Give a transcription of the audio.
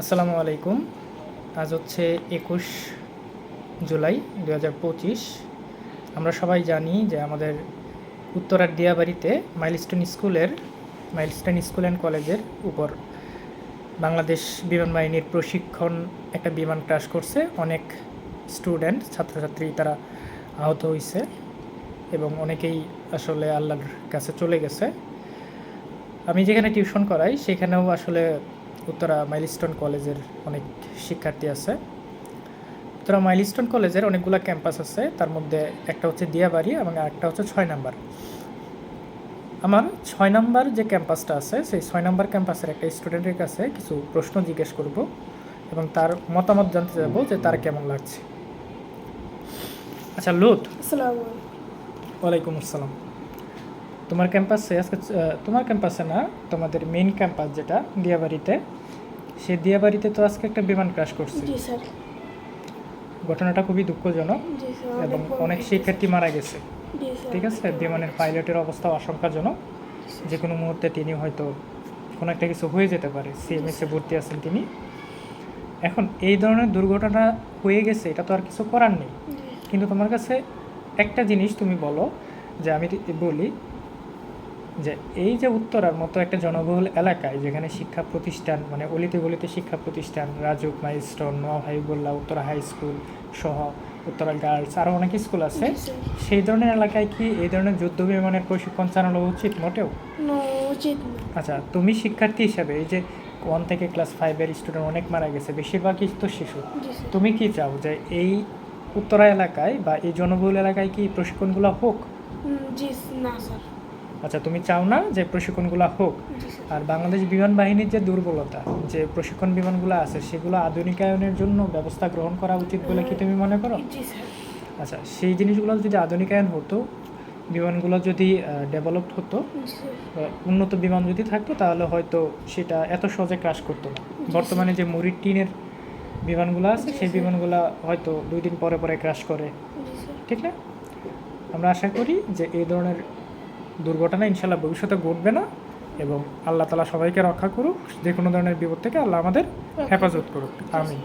আসসালামু আলাইকুম। আজ হচ্ছে একুশ জুলাই দু হাজার পঁচিশ। আমরা সবাই জানি যে আমাদের উত্তরার দিয়াবাড়িতে মাইলস্টোন স্কুলের, মাইলস্টোন স্কুল অ্যান্ড কলেজের উপর বাংলাদেশ বিমান বাহিনীর প্রশিক্ষণ একটা বিমান ক্রাশ করছে। অনেক স্টুডেন্ট, ছাত্রছাত্রী তারা আহত হয়েছে এবং অনেকেই আসলে আল্লাহর কাছে চলে গেছে। আমি যেখানে টিউশন করাই, সেখানেও আসলে উত্তরা মাইলস্টোন কলেজের অনেক শিক্ষার্থী আছে। উত্তরা মাইলস্টোন কলেজের অনেকগুলো ক্যাম্পাস আছে। তার মধ্যে একটা হচ্ছে দিয়াবাড়ি এবং একটা হচ্ছে ছয় নাম্বার। আমার ছয় নাম্বার যে ক্যাম্পাসটা আছে সেই ছয় নাম্বার ক্যাম্পাসের একটা স্টুডেন্টের কাছে কিছু প্রশ্ন জিজ্ঞেস করব এবং তার মতামত জানতে যাব যে তার কেমন লাগছে। আচ্ছা লুত। আসসালামু ওয়ালাইকুম আসসালাম। তোমার ক্যাম্পাসে আজকে তোমার ক্যাম্পাসে না তোমাদের মেইন ক্যাম্পাস যেটা দিয়াবাড়িতে সে দিয়াবাড়িতে তো আজকে একটা বিমান ক্রাশ করছে। ঘটনাটা খুবই দুঃখজনক এবং অনেক শিক্ষার্থী মারা গেছে। ঠিক আছে? বিমানের পাইলটের অবস্থা আশঙ্কাজনক যে কোনো মুহূর্তে তিনি হয়তো কোনো একটা কিছু হয়ে যেতে পারে। সিএমএসে ভর্তি আছেন তিনি। এখন এই ধরনের দুর্ঘটনা হয়ে গেছে এটা তো আর কিছু করার নেই। কিন্তু তোমার কাছে একটা জিনিস তুমি বলো যে আমি বলি যে এই যে উত্তরার মতো একটা জনবহুল এলাকায় যেখানে শিক্ষা প্রতিষ্ঠান মানে অলিতে গলিতে শিক্ষা প্রতিষ্ঠান রাজুক মাইস্টন হাইবুল্লাহ উত্তরা হাই স্কুল সহ উত্তরা গার্লস আরও অনেক স্কুল আছে। সেই ধরনের এলাকায় কি এই ধরনের যুদ্ধ বিমানের প্রশিক্ষণ চালানো উচিত মোটেও? উচিত আচ্ছা তুমি শিক্ষার্থী হিসাবে এই যে ওয়ান থেকে ক্লাস ফাইভের স্টুডেন্ট অনেক মারা গেছে বেশিরভাগই তো শিশু। তুমি কি চাও যে এই উত্তরা এলাকায় বা এই জনবহুল এলাকায় কি প্রশিক্ষণগুলো হোক? জি না স্যার। আচ্ছা তুমি চাও না যে প্রশিক্ষণগুলো হোক? আর বাংলাদেশ বিমান বাহিনীর যে দুর্বলতা যে প্রশিক্ষণ বিমানগুলো আছে সেগুলো আধুনিকায়নের জন্য ব্যবস্থা গ্রহণ করা উচিত বলে কি তুমি মনে করো? আচ্ছা সেই জিনিসগুলো যদি আধুনিকায়ন হতো বিমানগুলো যদি ডেভেলপড হতো উন্নত বিমান যদি থাকতো তাহলে হয়তো সেটা এত সহজে ক্রাশ করতো না। বর্তমানে যে মুরির টিনের বিমানগুলো আছে সেই বিমানগুলো হয়তো দুই দিন পরে পরে ক্রাশ করে। ঠিক না? আমরা আশা করি যে এই ধরনের দুর্ঘটনা ইনশাল্লাহ ভবিষ্যতে ঘটবে না এবং আল্লাহ তালা সবাইকে রক্ষা করুক যে কোনো ধরনের বিপদ থেকে আল্লাহ আমাদের হেফাজত করুক। আমিন।